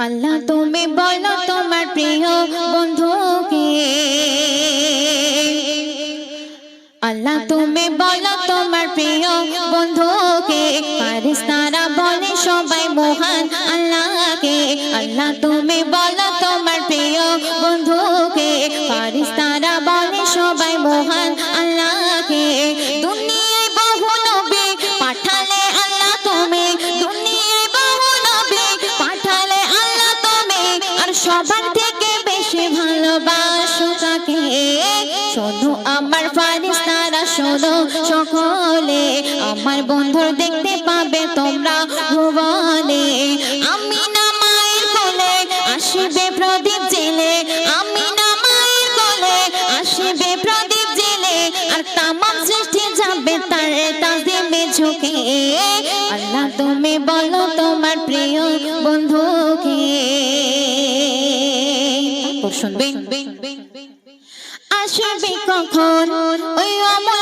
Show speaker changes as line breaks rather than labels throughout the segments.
আল্লাহ তুমি বলো তোমার প্রিয় বন্ধুকে আল্লাহ তুমি বলো তোমার প্রিয় বন্ধুকে ফারিস্তারা শোনো, আমার ফারিস্তারা শোনো, সকলে। আমার বন্ধুর দেখতে পাবে তোমরা ভুবনে। আমি না মায়ের কোলে আসবে প্রদীপ জেলে আমি না মায়ের কোলে আসবে প্রদীপ জেলে আর তামাম সৃষ্টি যাবে তার তাজিমে ঝুঁকে। আল্লাহ, তুমি বলো তোমার প্রিয় বন্ধুকে। শুনবেন আসবে কখন? ওই অমূল্য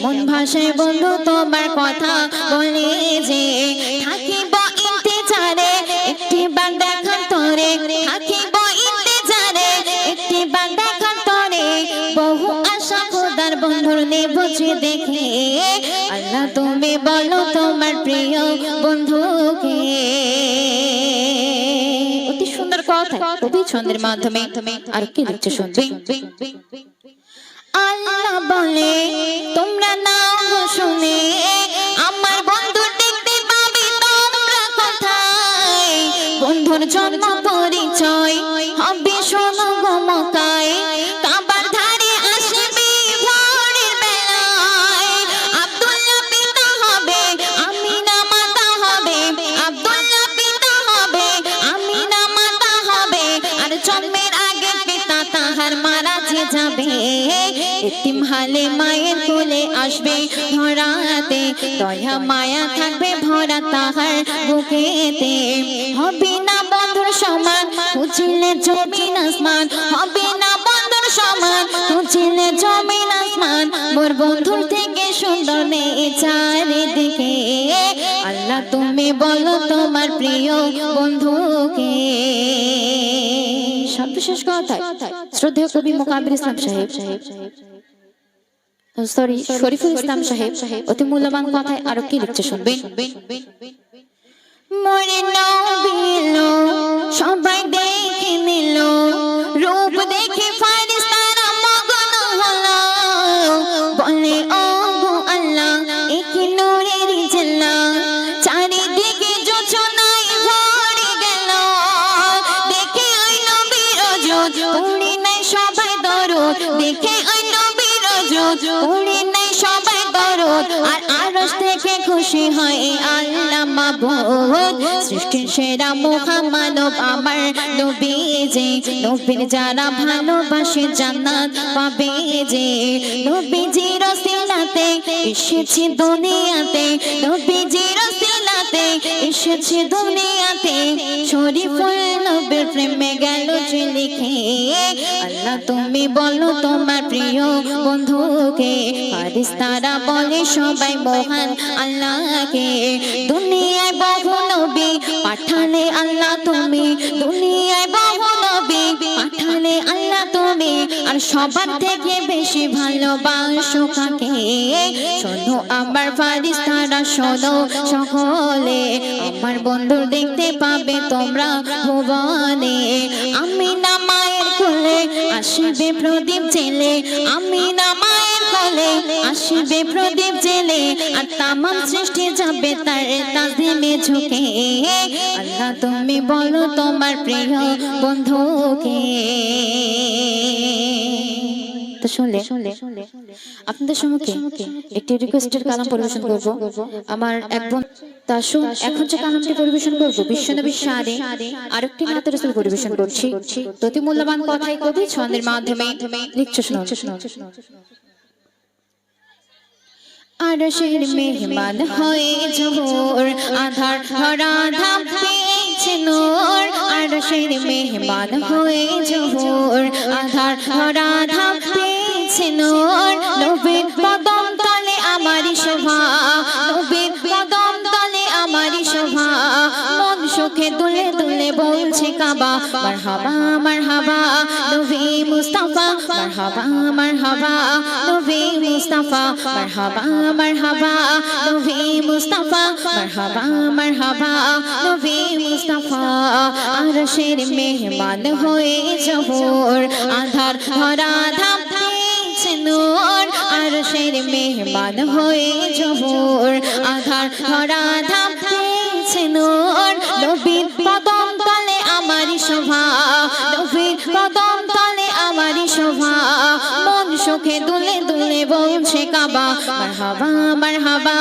কেমন ভাষায় বন্ধু, তোমার কথা বলে যে থাকিব ইন্তেজারে একটি বার দেখা তোরে। থাকিব ইন্তেজারে একটি বার দেখা তোরে। বহু আশা খোদার বন্ধুর নে বুঝে দেখে। আল্লাহ তুমি বলো তোমার প্রিয় বন্ধুকে। অতি সুন্দর কথা কবি ছন্দের মাধ্যমে। আর কি লিখছে শুনবে আল্লাহ বলে তোমরা নাও শুনে আমার বন্ধু দেখতে পাবে তোমরা কোথায়? বন্ধুর জন্ম আসবে। ধরাতে দয়া, মায়া থাকবে, ভরা তাহার বুকেতে। হবে না বন্ধুর সমান খুঁজিলে জমিন আসমান। হবে না বন্ধুর সমান খুঁজিলে জমিন আসমান। মোর বন্ধুর থেকে সুন্দর নেই চারিদিকে। আল্লাহ, তুমি বলো তোমার প্রিয় বন্ধুকে। সর্বশেষ কথা শ্রদ্ধেয় কবি মোকাবির ইসলাম সাহেব সাহেব সাহেব। সরি শরীফুল ইসলাম সাহেব অতি মূল্যবান কথায় আরও কি লিখছে শুনবেন? সবাই খুশি হয় আল্লাহ মাবুদ। সৃষ্টির সেরা মুহাম্মানব আমার নবী যে। নবীর যারা ভালোবাসে জান্নাত পাবে যে। নবীজির সিলাতে এসেছি দুনিয়াতে। নবীজির এসেছি দুনিয়াতে। প্রেমে গেল আল্লাহ তুমি বলো তোমার প্রিয় বন্ধুকে, ফারিস্তারা বলে সবাই মহান আল্লাহকে। দুনিয়ায় বহু নবী পাঠালে আল্লাহ তুমি দুনিয়ায় বহু আর সবার থেকে বেশি ভালোবাসো কাকে? শোনো আমার ফারিস্তারা, শোনো সকলে। আমার বন্ধু দেখতে পাবে তোমরা ভুবনে। আমি না মায়ের কোলে আসবে প্রদীপ ছেলে আমি না মায়ের আসবে প্রদীপ জেলে, আর তামাম সৃষ্টি যাবে তার তাজিমে ঝুঁকে। আল্লাহ তুমি বলো তোমার প্রিয় বন্ধুকে। আপনাদের আরেকটি পরিবেশন করছি। মূল্যবান কথাই ছন্দের মাধ্যমে আরশের মেহমান হয়ে জোর আধার ধরা ধাম পেয়েছে নূর। আরশের মেহমান হয়ে জোর আধার ধরা ধাম পেয়েছে নূর। নবীর পদম তলে আমার শোভা। কাবা মারহাবা মারহাবা নবী মুস্তাফা মারহাবা হয়ে জোহর আধার আরশের মেহমান হয়ে আধার শোভা। নবীর কদম তলে আমারই শোভা। মন সুখে দুলে দুলে বলছে কাবা, মারহাবা মারহাবা।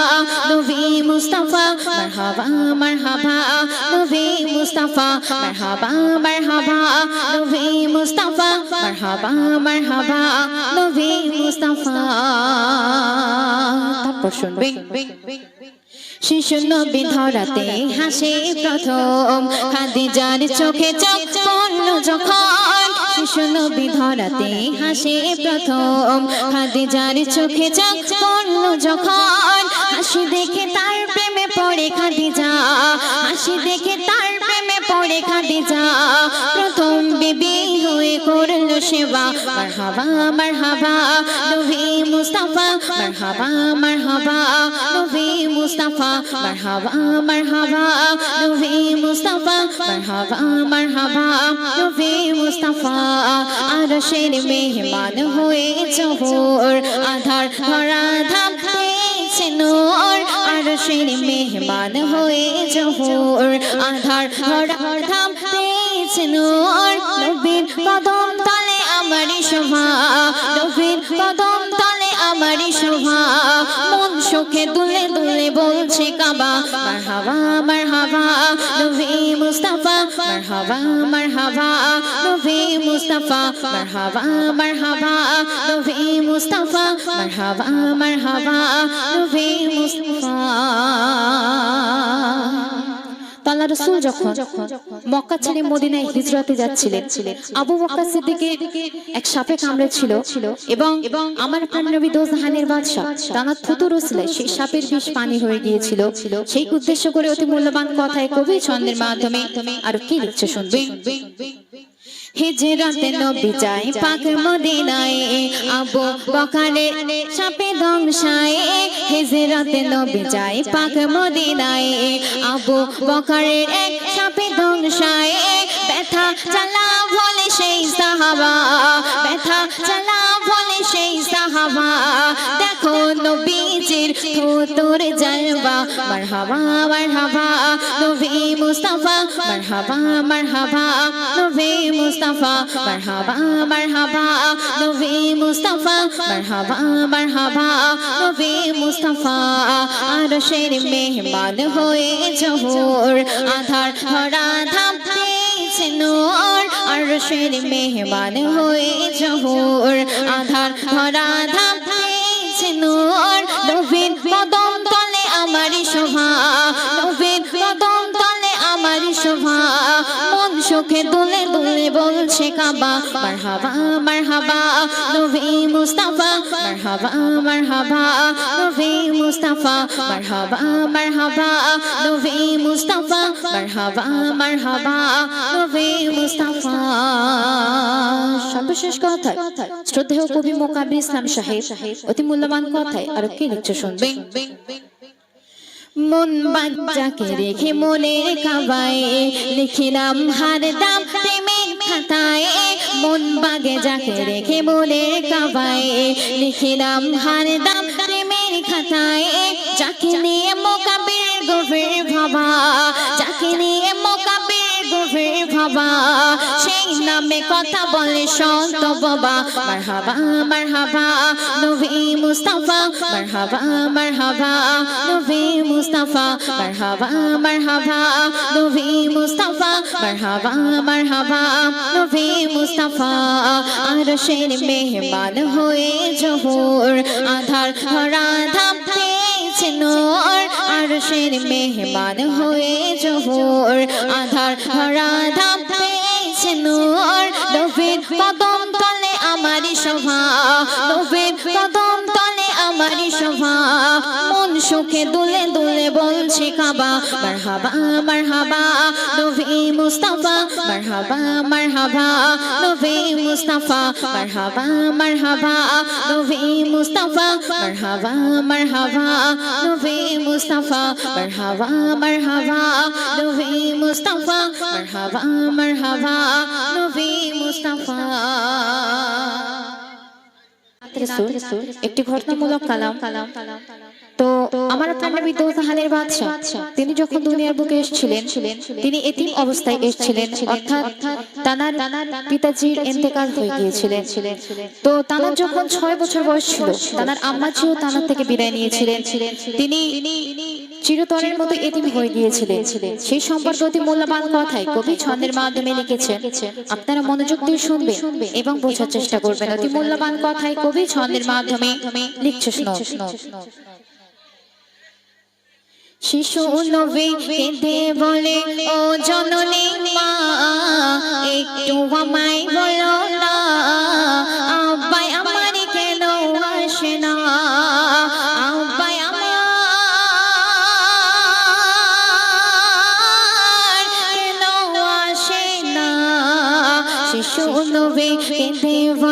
নবী মুস্তাফা, মারহাবা মারহাবা। নবী মুস্তাফা, মারহাবা মারহাবা। নবী মুস্তাফা, মারহাবা মারহাবা। নবী মুস্তাফা। তারপর শুনবে। শিশু নবী ধরাতে হাসে প্রথম। খাদিজার চোখে চোখ পড়ল যখন শিশু নবী ধরাতে হাসে প্রথম। খাদিজার চোখে চোখ পড়ল যখন হাসি দেখে তার প্রেমে পড়ে খাদিজা। হাসি দেখে তার পড়ে খাদিজা প্রথম বিবি হয়ে করল সেবা। মারহাবা মারহাবা, নবী মুস্তাফা। মারহাবা মারহাবা, নবী মুস্তাফা। মারহাবা মারহাবা, নবী মুস্তাফা। মারহাবা মারহাবা, নবী মুস্তাফা। আরশের মেহমান হয়ে জোহর। আধার ধরা পেয়েছে নূর। আরশের মেহমান হয়ে জহুর। আধার ধরা ধাম পেয়েছে নূর। নবীর কদম তলে আমারই শোভা নবীর কদম তলে আমারই শোভা মন সুখে তুলে দুলে মারহাবা মারহাবা নবী মুস্তাফা মারহাবা মারহাবা নবী মুস্তাফা মারহাবা মারহাবা নবী মুস্তাফা। তাল্লা রসুল যখন মক্কা ছেড়ে মদিনায় হিজরতে যাচ্ছিলেন, আবু মক্কা সিদ্দিকে এক সাপে কামড়েছিল এবং আমার প্রাণনবী দোজাহানের বাদশা তানার থুতু রসলে সেই সাপের বিষ পানি হয়ে গিয়েছিল। সেই উদ্দেশ্য করে অতি মূল্যবান কথায় কবি ছন্দের মাধ্যমে আর কি লিখছে শুনবে? হিজরতে নবী যায় পাক মদিনায় আবু বকরের সাপে ধ্বংসায় হিজরতে নবী যায় পাক মদিনায় আবু বকরের এক সাপে ধ্বংসায় ব্যথা চালা বলে সেই সাহাবা ব্যথা চালা সেই সাহাবা। দেখো নবীজির তোর জলবা। মারহাবা মারহাবা, নবী মুস্তাফা। মারহাবা মারহাবা, নবী মুস্তাফা। মারহাবা মারহাবা, নবী মুস্তাফা। মারহাবা মারহাবা, নবী মুস্তাফা। আরশের মেহমান হয়ে জোহর। আধার ধরা আরশের মেহমান হয়ে জহুর। আধার ধরা ধাম পেয়েছে নূর। নবীন কদম তলে আমারই শোভা। নবীন কদম তলে আমার শোভা। মন সুখে দুলে দুলে বলছে কাবা মারহাবা মারহাবা। নবী মুস্তাফা, মারহাবা মারহাবা, নবী মুস্তাফা, মারহাবা মারহাবা, নবী মুস্তাফা, মারহাবা মারহাবা, নবী মুস্তাফা। সর্বশেষ কথা শ্রদ্ধেয় কবি মোকাবির ইসলাম সাহেব, অতি মূল্যবান কথায় আর কি লিখছে শুনবে মন বাচ্চাকে রেখে মনের কাবায় লিখিলাম হার দাম প্রেমের খাতায়। মন বাগে যাকে রেখে মনের কাবায় লিখিলাম হার দাম প্রেমের খাতায়। যাকে নিয়ে মোকাবিল গভীর ভাবা, যাকে নিয়ে মোকাবির সেই নামে কথা বলে সন্ত বাবা। নবী মুস্তাফা। নবী মুস্তাফা। নবী মুস্তাফা। নবী মুস্তাফা। আরশের মেহমান হয়ে জহুর, আধার ধাম পেয়েছে নূর। আরশের মেহমান হয়ে জোহর। আধার ভরা ধাম পেয়েছে নূর। নবীর কদম তলে আমারই শোভা। নবীর কদম তলে আমারই শোভা। সুখে দুলে দুলে বলছে কাবা, মারহাবা মারহাবা, নবী মুস্তাফা, মারহাবা মারহাবা, নবী মুস্তাফা, মারহাবা মারহাবা, নবী মুস্তাফা, মারহাবা মারহাবা, নবী মুস্তাফা, মারহাবা মারহাবা, নবী মুস্তাফা, মারহাবা মারহাবা, নবী মুস্তাফা।
একটি ঘটনামূলক কালাম। তো আমার আপনার নবী বাদশাহ বাদশা তিনি যখন দুনিয়ার বুকে এসেছিলেন, তিনি এতিম অবস্থায় এসেছিলেন, অর্থাৎ তানার পিতাজির এন্তেকাল হয়ে গিয়েছিলেন। তো তানার যখন ছয় বছর বয়স ছিল, তানার আম্মাজিও তানার থেকে বিদায় নিয়েছিলেন। তিনি চিরতরের মতো এতিম হয়ে গিয়েছিলেন। সেই সম্পর্কে অতি মূল্যবান কথাই কবি ছন্দের মাধ্যমে লিখেছেন আপনারা মনোযোগ দিয়ে শুনবেন এবং বোঝার চেষ্টা করবেন। অতি মূল্যবান কথাই কবি ছন্দের মাধ্যমে লিখছে শুনো
শিশু নবী কেঁদে বলে ও জননী মা একটু আমায় বলো না। নবী কেঁদে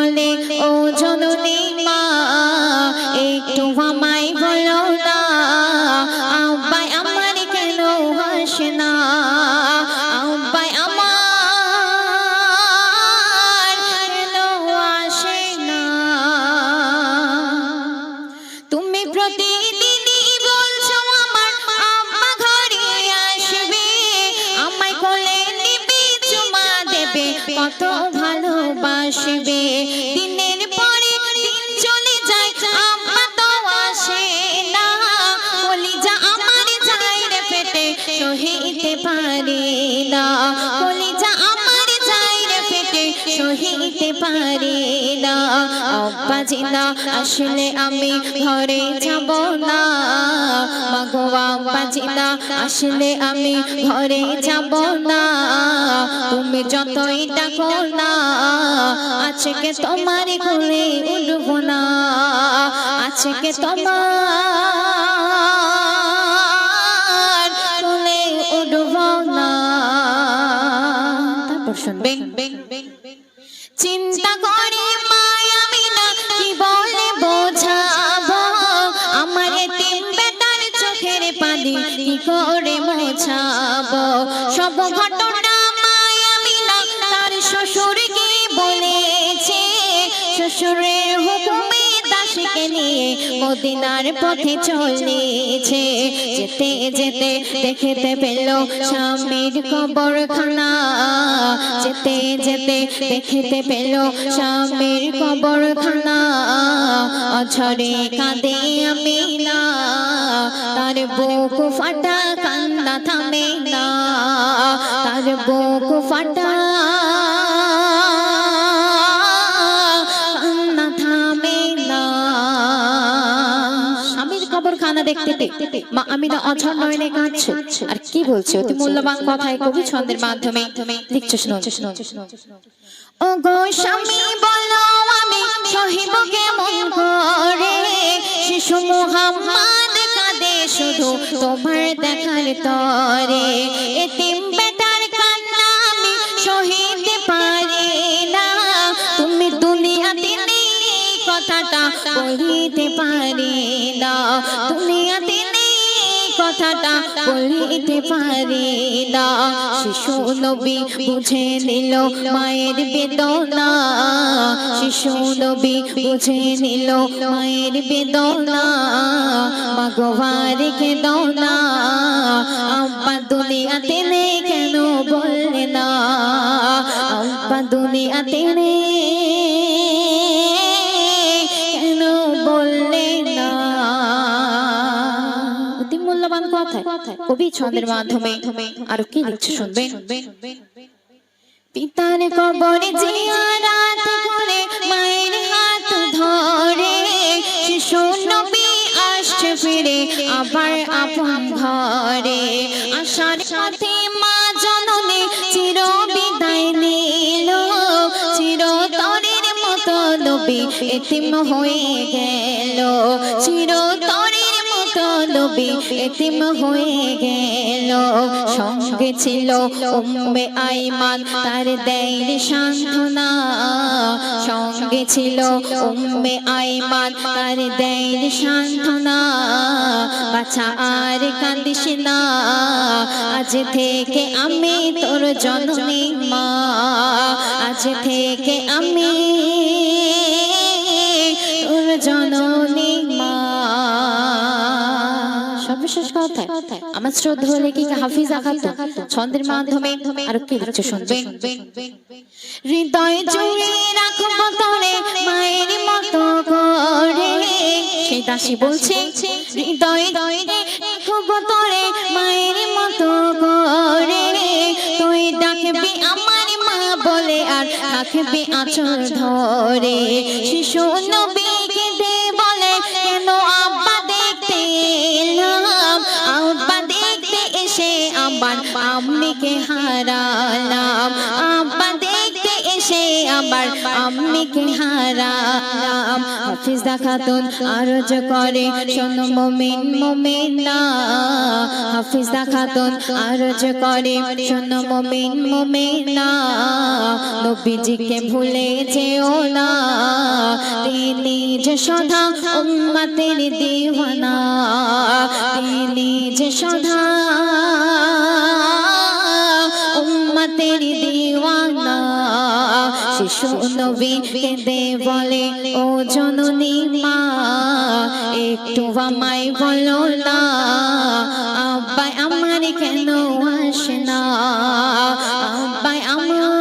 পারে না। আব্বা জিনা, আসলে আমি ঘরে যাব না। মাগো আব্বা জিনা, আসলে আমি ঘরে যাব না। তুমি যতই ডাকো না, আজকে তোমার কোলে উঠব না। আজকে তোমার কোলে উঠব না।
তারপর শুনবেন
চিন্তা করে মায়ামি না কি বলে বোঝাবো? আমার তিন চোখের পানি করে সব ঘটনা মদিনার পথে চলেছে। যেতে যেতে দেখতে পেল স্বামীর কবরখানা। যেতে যেতে দেখতে পেল স্বামীর কবরখানা। অঝরে কাঁদে আমি না তার বুক ফাটা, কান্না থামে না। তার বুক ফাটা।
দেখতে মা আমিনা অঝর নয়নে কাঁদছো আর কি বলছো? অতি মূল্যবান কথায় কবি ছন্দের মাধ্যমে লিখছো শুনো
ও গো স্বামী বলো আমি সহিব কেমন করে। শিশু মোহাম্মদ কাঁদে শুধু তোমার দেখার তরে। এতিম কথাটা বলিতে পারি না। দুনিয়াতে কথাটা বলিতে পারি না। শিশু নবী বুঝে নিল মায়ের বেদনা। শিশু নবী বুঝে নিল মায়ের বেদনা। মাগোয়ারে কে দনা। আব্বা দুনিয়াতে নেই কেন বললে না। আব্বা দুনিয়াতে নেই
কবি ছন্দের মাধ্যমে আরও কি লিখছে শুনবেন?
পিতার কবরে জিয়ারাত করে মায়ের হাত ধরে শিশু নবী আসছে ফিরে আবার আপন ঘরে। আশার সাথে মা জননী চির বিদায় নিল চিরতরের মতো নবী এতিম হয়ে গেল। চিরতরের মতো নবী এতিম হয়ে গেল। সঙ্গে ছিল উম্মে আইমান, তার দেয় সান্ত্বনা। সঙ্গে ছিল উম্মে আইমান, তার দেয় সান্ত্বনা। বাছা আর কান্দিস না, আজ থেকে আমি তোর জননী মা। আজ থেকে আমি
আমার শ্রদ্ধা লেখিকা হাফিজা খাতুন ছন্দের মাধ্যমে আরও কি লিখছে শুনবেন
হৃদয় জুড়ে মায়ের মতো করে।
সেই দাসী বলছে,
হৃদয় মায়ের মতো করে। তুই ডাকবি আমার মা বলে আর ধরে। শিশু নবীকে আম্মিকে হারালাম। আব্বা দেখতে এসে আবার আম্মিকে হারালাম। হাফিজা খাতুন আরজ করে, শোনো মোমিন, মোমিনা। হাফিজা খাতুন আরজ করে, শোনো মোমিন, মোমিনা। নবীজিকে ভুলে যেও না। তিনি যে সদা উম্মতের দিওয়ানা। তিনি যে সদা শিশু নবী কেঁদে বলে, ও জননী মা, একটু আমায় বলো না, আব্বাই আমার কেন আসে না? আব্বাই আমার